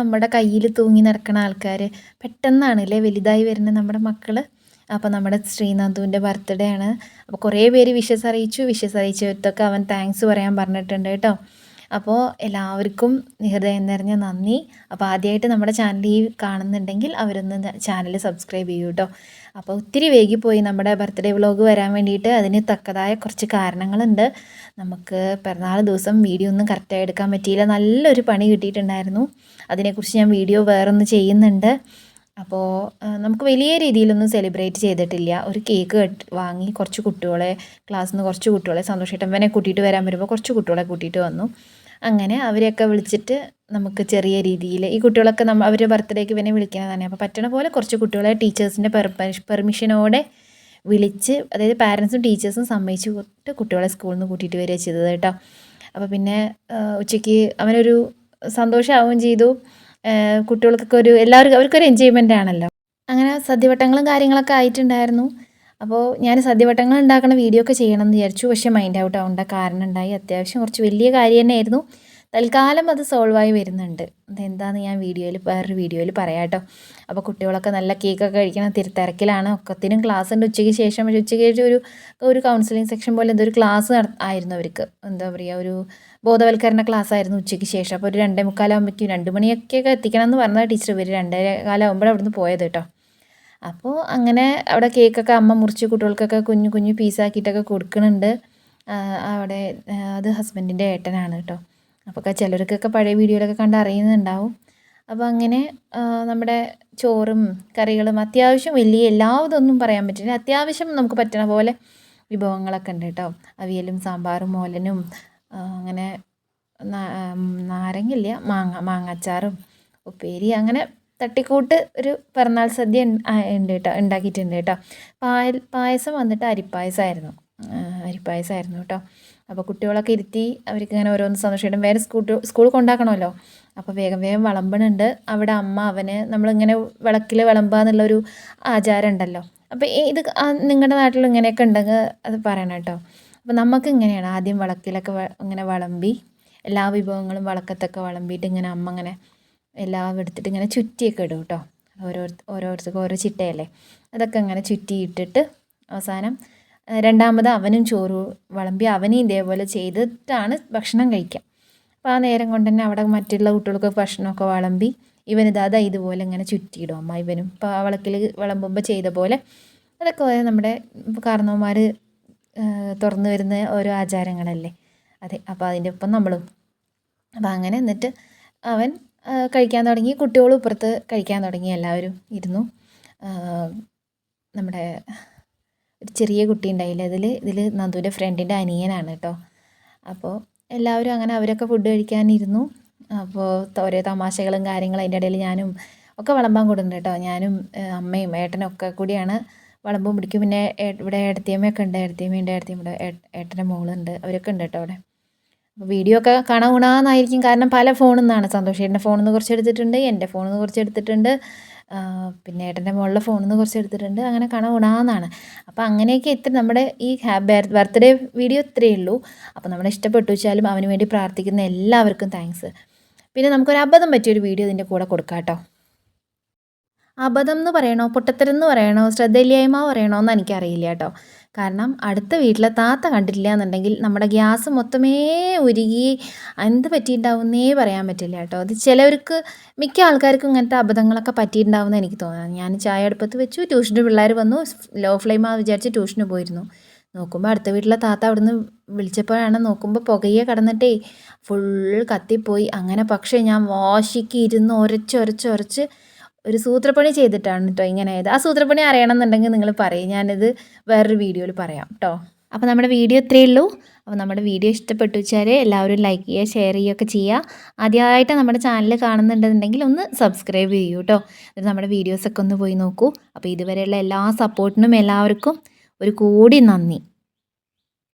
നമ്മുടെ കയ്യിൽ തൂങ്ങി നടക്കുന്ന ആൾക്കാർ പെട്ടെന്നാണ് അല്ലേ വലുതായി വരുന്ന നമ്മുടെ മക്കൾ അപ്പോൾ നമ്മുടെ ശ്രീനാഥുവിന്റെ ബർത്ത്ഡേ ആണ്. അപ്പോൾ കുറേ പേര് വിഷസ് അറിയിച്ചു വിഷസ് അറിയിച്ചവർക്കൊക്കെ അവൻ താങ്ക്സ് പറയാൻ പറഞ്ഞിട്ടുണ്ട് കേട്ടോ. അപ്പോൾ എല്ലാവർക്കും ഹൃദയം നിറഞ്ഞ നന്ദി. അപ്പോൾ ആദ്യമായിട്ട് നമ്മുടെ ചാനൽ ഈ കാണുന്നുണ്ടെങ്കിൽ അവരൊന്ന് ചാനൽ സബ്സ്ക്രൈബ് ചെയ്യൂ കേട്ടോ അപ്പോൾ ഒത്തിരി വൈകിപ്പോയി നമ്മുടെ ബർത്ത്ഡേ വ്ളോഗ് വരാൻ വേണ്ടിയിട്ട്. അതിന് തക്കതായ കുറച്ച് കാരണങ്ങളുണ്ട്. നമുക്ക് പിറന്നാൾ ദിവസം വീഡിയോ ഒന്നും കറക്റ്റായി എടുക്കാൻ പറ്റിയില്ല. നല്ലൊരു പണി കിട്ടിയിട്ടുണ്ടായിരുന്നു. അതിനെക്കുറിച്ച് ഞാൻ വീഡിയോ വേറൊന്ന് ചെയ്യുന്നുണ്ട്. അപ്പോൾ നമുക്ക് വലിയ രീതിയിലൊന്നും സെലിബ്രേറ്റ് ചെയ്തിട്ടില്ല. ഒരു കേക്ക് വാങ്ങി കുറച്ച് കുട്ടികളെ ക്ലാസ്സിൽ നിന്ന് കുറച്ച് കുട്ടികളെ സന്തോഷേട്ടൻ കൂട്ടിയിട്ട് വരാൻ വരുമ്പോൾ കുറച്ച് കുട്ടികളെ കൂട്ടിയിട്ട് വന്നു. അങ്ങനെ അവരെയൊക്കെ വിളിച്ചിട്ട് നമുക്ക് ചെറിയ രീതിയിൽ ഈ കുട്ടികളൊക്കെ നമ്മൾ അവരുടെ ബർത്ത്ഡേക്ക് ഇവനെ വിളിക്കുന്നതാണ് അപ്പോൾ പറ്റണ പോലെ കുറച്ച് കുട്ടികളെ ടീച്ചേഴ്സിന്റെ പെർമിഷനോടെ വിളിച്ച് അതായത് പാരൻസും ടീച്ചേഴ്സും സമ്മതിച്ച് കൊടുത്ത് കുട്ടികളെ സ്കൂളിൽ നിന്ന് കൂട്ടിയിട്ട് വരിക ചെയ്തത് കേട്ടോ. അപ്പോൾ പിന്നെ ഉച്ചയ്ക്ക് അവനൊരു സന്തോഷമാവുകയും ചെയ്തു. കുട്ടികൾക്കൊക്കെ ഒരു എല്ലാവർക്കും അവർക്കൊരു എൻജോയ്മെന്റ് ആണല്ലോ. അങ്ങനെ സദ്യവട്ടങ്ങളും കാര്യങ്ങളൊക്കെ ആയിട്ടുണ്ടായിരുന്നു. അപ്പോൾ ഞാൻ സദ്യവട്ടങ്ങൾ ഉണ്ടാക്കുന്ന വീഡിയോ ഒക്കെ ചെയ്യണം എന്ന് വിചാരിച്ചു. പക്ഷേ മൈൻഡ് ഔട്ട് ആവേണ്ട കാരണം ഉണ്ടായി. അത്യാവശ്യം കുറച്ച് വലിയ കാര്യം തന്നെയായിരുന്നു. തൽക്കാലം അത് സോൾവായി വരുന്നുണ്ട്. അതെന്താണെന്ന് ഞാൻ വീഡിയോയിൽ വേറൊരു വീഡിയോയിൽ പറയാം കേട്ടോ അപ്പോൾ കുട്ടികളൊക്കെ നല്ല കേക്കൊക്കെ കഴിക്കണം. തിരക്കിലാണ്. ഒക്കത്തിനും ക്ലാസ് ഉണ്ട്. ഉച്ചയ്ക്ക് ശേഷം പക്ഷേ ഉച്ചയ്ക്ക് ഒരു ഒരു കൗൺസിലിംഗ് സെക്ഷൻ പോലെ എന്തൊരു ക്ലാസ് ആയിരുന്നു അവർക്ക്. എന്താ പറയുക ഒരു ബോധവൽക്കരണ ക്ലാസ് ആയിരുന്നു ഉച്ചയ്ക്ക് ശേഷം. അപ്പോൾ ഒരു രണ്ടേ മുക്കാലാകുമ്പോഴേക്കും രണ്ട് മണിയൊക്കെ എത്തിക്കണം എന്ന് പറഞ്ഞ ടീച്ചർ ഇവർ രണ്ടര കാലമാകുമ്പോഴാണ് അവിടുന്ന് പോയത് കേട്ടോ. അപ്പോൾ അങ്ങനെ അവിടെ കേക്കൊക്കെ അമ്മ മുറിച്ച് കുട്ടികൾക്കൊക്കെ കുഞ്ഞു കുഞ്ഞു പീസാക്കിയിട്ടൊക്കെ കൊടുക്കുന്നുണ്ട്. അവിടെ അത് ഹസ്ബൻഡിന്റെ ഏട്ടനാണ് കേട്ടോ. അപ്പോൾ ചിലർക്കൊക്കെ പഴയ വീഡിയോയിലൊക്കെ കണ്ട് അറിയുന്നുണ്ടാവും. അപ്പോൾ അങ്ങനെ നമ്മുടെ ചോറും കറികളും അത്യാവശ്യം വലിയ എല്ലാതൊന്നും പറയാൻ പറ്റില്ല. അത്യാവശ്യം നമുക്ക് പറ്റണ പോലെ വിഭവങ്ങളൊക്കെ ഉണ്ട് കേട്ടോ. അവിയലും സാമ്പാറും മോലനും അങ്ങനെ നാരങ്ങയില്ല മാങ്ങ മാങ്ങാച്ചാറും ഉപ്പേരി അങ്ങനെ തട്ടിക്കൂട്ട് ഒരു പിറന്നാൾ സദ്യ ഉണ്ട് കേട്ടോ ഉണ്ടാക്കിയിട്ടുണ്ട് കേട്ടോ. പായ പായസം വന്നിട്ട് അരിപ്പായസമായിരുന്നു അരിപ്പായസമായിരുന്നു കേട്ടോ. അപ്പോൾ കുട്ടികളൊക്കെ ഇരുത്തി അവർക്ക് ഇങ്ങനെ ഓരോന്ന് സന്തോഷമായിട്ടും വേറെ സ്കൂൾ സ്കൂൾ കൊണ്ടാക്കണമല്ലോ. അപ്പോൾ വേഗം വേഗം വിളമ്പണുണ്ട്. അവിടെ അമ്മ അവന് നമ്മളിങ്ങനെ വിളക്കിൽ വിളമ്പുക എന്നുള്ളൊരു ആചാരം ഉണ്ടല്ലോ. അപ്പോൾ ഇത് നിങ്ങളുടെ നാട്ടിൽ ഇങ്ങനെയൊക്കെ ഉണ്ടെങ്കിൽ അത് പറയണം കേട്ടോ. അപ്പോൾ നമുക്ക് ഇങ്ങനെയാണ് ആദ്യം വിളക്കിലൊക്കെ ഇങ്ങനെ വിളമ്പി എല്ലാ വിഭവങ്ങളും വിളക്കത്തൊക്കെ വിളമ്പിയിട്ട് ഇങ്ങനെ അമ്മ ഇങ്ങനെ എല്ലാം എടുത്തിട്ട് ഇങ്ങനെ ചുറ്റിയൊക്കെ ഇടും കേട്ടോ. ഓരോ ഓരോരുത്തർക്കും ഓരോ ചിട്ടയല്ലേ. അതൊക്കെ അങ്ങനെ ചുറ്റിയിട്ടിട്ട് അവസാനം രണ്ടാമത് അവനും ചോറ് വിളമ്പി അവനും ഇതേപോലെ ചെയ്തിട്ടാണ് ഭക്ഷണം കഴിക്കുക. അപ്പോൾ ആ നേരം കൊണ്ട് തന്നെ അവിടെ മറ്റുള്ള കുട്ടികൾക്ക് ഭക്ഷണമൊക്കെ വിളമ്പി ഇവനിത് അതാ ഇതുപോലെ ഇങ്ങനെ ചുറ്റിയിടും അമ്മ ഇവനും. ഇപ്പോൾ വിളക്കിൽ വിളമ്പുമ്പോൾ ചെയ്ത പോലെ അതൊക്കെ നമ്മുടെ കാരണവന്മാർ തുറന്നു വരുന്ന ഓരോ ആചാരങ്ങളല്ലേ. അതെ അപ്പോൾ അതിന്റെ ഒപ്പം നമ്മളും. അപ്പോൾ അങ്ങനെ എന്നിട്ട് അവൻ കഴിക്കാൻ തുടങ്ങി. കുട്ടികളും ഇപ്പുറത്ത് കഴിക്കാൻ തുടങ്ങി. എല്ലാവരും ഇരുന്നു. നമ്മുടെ ഒരു ചെറിയ കുട്ടി ഉണ്ടായില്ല? അതിൽ ഇതിൽ നന്ദുവിന്റെ ഫ്രണ്ടിന്റെ അനിയനാണ് കേട്ടോ അപ്പോൾ എല്ലാവരും അങ്ങനെ അവരൊക്കെ ഫുഡ് കഴിക്കാനിരുന്നു. അപ്പോൾ ഓരോ തമാശകളും കാര്യങ്ങളും അതിന്റെ ഇടയിൽ ഞാനും ഒക്കെ വിളമ്പാൻ കൊടുക്കുന്നുണ്ട് കേട്ടോ ഞാനും അമ്മയും ഏട്ടനും ഒക്കെ കൂടിയാണ് വിളമ്പും പിടിക്കും. പിന്നെ ഇവിടെ ഏടത്തിയമ്മയൊക്കെ ഉണ്ട്. ഏടത്തിയമ്മയുണ്ട് ഏടത്തിയമ്മയുടെ ഏട്ടന്റെ മോളുണ്ട് അവരൊക്കെ ഉണ്ട് കേട്ടോ അവിടെ. അപ്പോൾ വീഡിയോ ഒക്കെ കാണാൻ ഗുണാന്നായിരിക്കും കാരണം പല ഫോണിൽ നിന്നാണ് സന്തോഷേട്ടന്റെ ഫോണിൽ നിന്ന് കുറച്ച് എടുത്തിട്ടുണ്ട് എന്റെ ഫോണിൽ നിന്ന് കുറച്ച് എടുത്തിട്ടുണ്ട്. പിന്നെ ഏട്ടന്റെ മുകളിലെ ഫോണിൽ നിന്ന് കുറച്ച് എടുത്തിട്ടുണ്ട്. അങ്ങനെ കണ ഗുണമാണെന്നാണ് അപ്പോൾ അങ്ങനെയൊക്കെ ഇത്ര നമ്മുടെ ഈ ബർത്ത്ഡേ വീഡിയോ ഇത്രയേ ഉള്ളൂ. അപ്പോൾ നമ്മളെ ഇഷ്ടപ്പെട്ടു വെച്ചാലും അവന് വേണ്ടി പ്രാർത്ഥിക്കുന്ന എല്ലാവർക്കും താങ്ക്സ് പിന്നെ നമുക്കൊരു അബദ്ധം പറ്റിയൊരു വീഡിയോ ഇതിന്റെ കൂടെ കൊടുക്കാം കേട്ടോ. അബദ്ധം എന്ന് പറയണോ? പൊട്ടത്തരം എന്ന് പറയണോ? ശ്രദ്ധയില്ലായ്മ പറയണോ എന്ന് എനിക്കറിയില്ല കേട്ടോ. കാരണം അടുത്ത വീട്ടിലെ താത്ത കണ്ടിട്ടില്ല എന്നുണ്ടെങ്കിൽ നമ്മുടെ ഗ്യാസ് മൊത്തമേ ഉരുകി എന്ത് പറ്റിയിട്ടുണ്ടാവുന്നേ പറയാൻ പറ്റില്ല കേട്ടോ. അത് ചിലവർക്ക് മിക്ക ആൾക്കാർക്കും ഇങ്ങനത്തെ അബദ്ധങ്ങളൊക്കെ പറ്റിയിട്ടുണ്ടാവുമെന്ന് എനിക്ക് തോന്നുന്നത് ഞാൻ ചായ അടുപ്പത്ത് വെച്ചു ട്യൂഷന് പിള്ളേർ വന്നു ലോ ഫ്ലെയിമാ വിചാരിച്ച് ട്യൂഷന് പോയിരുന്നു. നോക്കുമ്പോൾ അടുത്ത വീട്ടിലെ താത്ത അവിടുന്ന് വിളിച്ചപ്പോഴാണ് നോക്കുമ്പോൾ പുകയെ കടന്നിട്ടേ ഫുൾ കത്തിപ്പോയി. അങ്ങനെ പക്ഷേ ഞാൻ വാശിക്ക് ഇരുന്ന് ഉരച്ച് ഒരു സൂത്രപ്പണി ചെയ്തിട്ടാണ് കേട്ടോ ഇങ്ങനെ ആയത്. ആ സൂത്രപ്പണി അറിയണമെന്നുണ്ടെങ്കിൽ നിങ്ങൾ പറയും. ഞാനിത് വേറൊരു വീഡിയോയിൽ പറയാം കേട്ടോ അപ്പോൾ നമ്മുടെ വീഡിയോ ഇത്രയേ ഉള്ളൂ. അപ്പോൾ നമ്മുടെ വീഡിയോ ഇഷ്ടപ്പെട്ടു വെച്ചാൽ എല്ലാവരും ലൈക്ക് ചെയ്യുക ഷെയർ ചെയ്യുകയൊക്കെ ചെയ്യുക. ആദ്യമായിട്ട് നമ്മുടെ ചാനൽ കാണുന്നുണ്ടെന്നുണ്ടെങ്കിൽ ഒന്ന് സബ്സ്ക്രൈബ് ചെയ്യൂ കേട്ടോ എന്നിട്ട് നമ്മുടെ വീഡിയോസൊക്കെ ഒന്ന് പോയി നോക്കൂ. അപ്പോൾ ഇതുവരെയുള്ള എല്ലാ സപ്പോർട്ടിനും എല്ലാവർക്കും ഒരു കൂടി നന്ദി.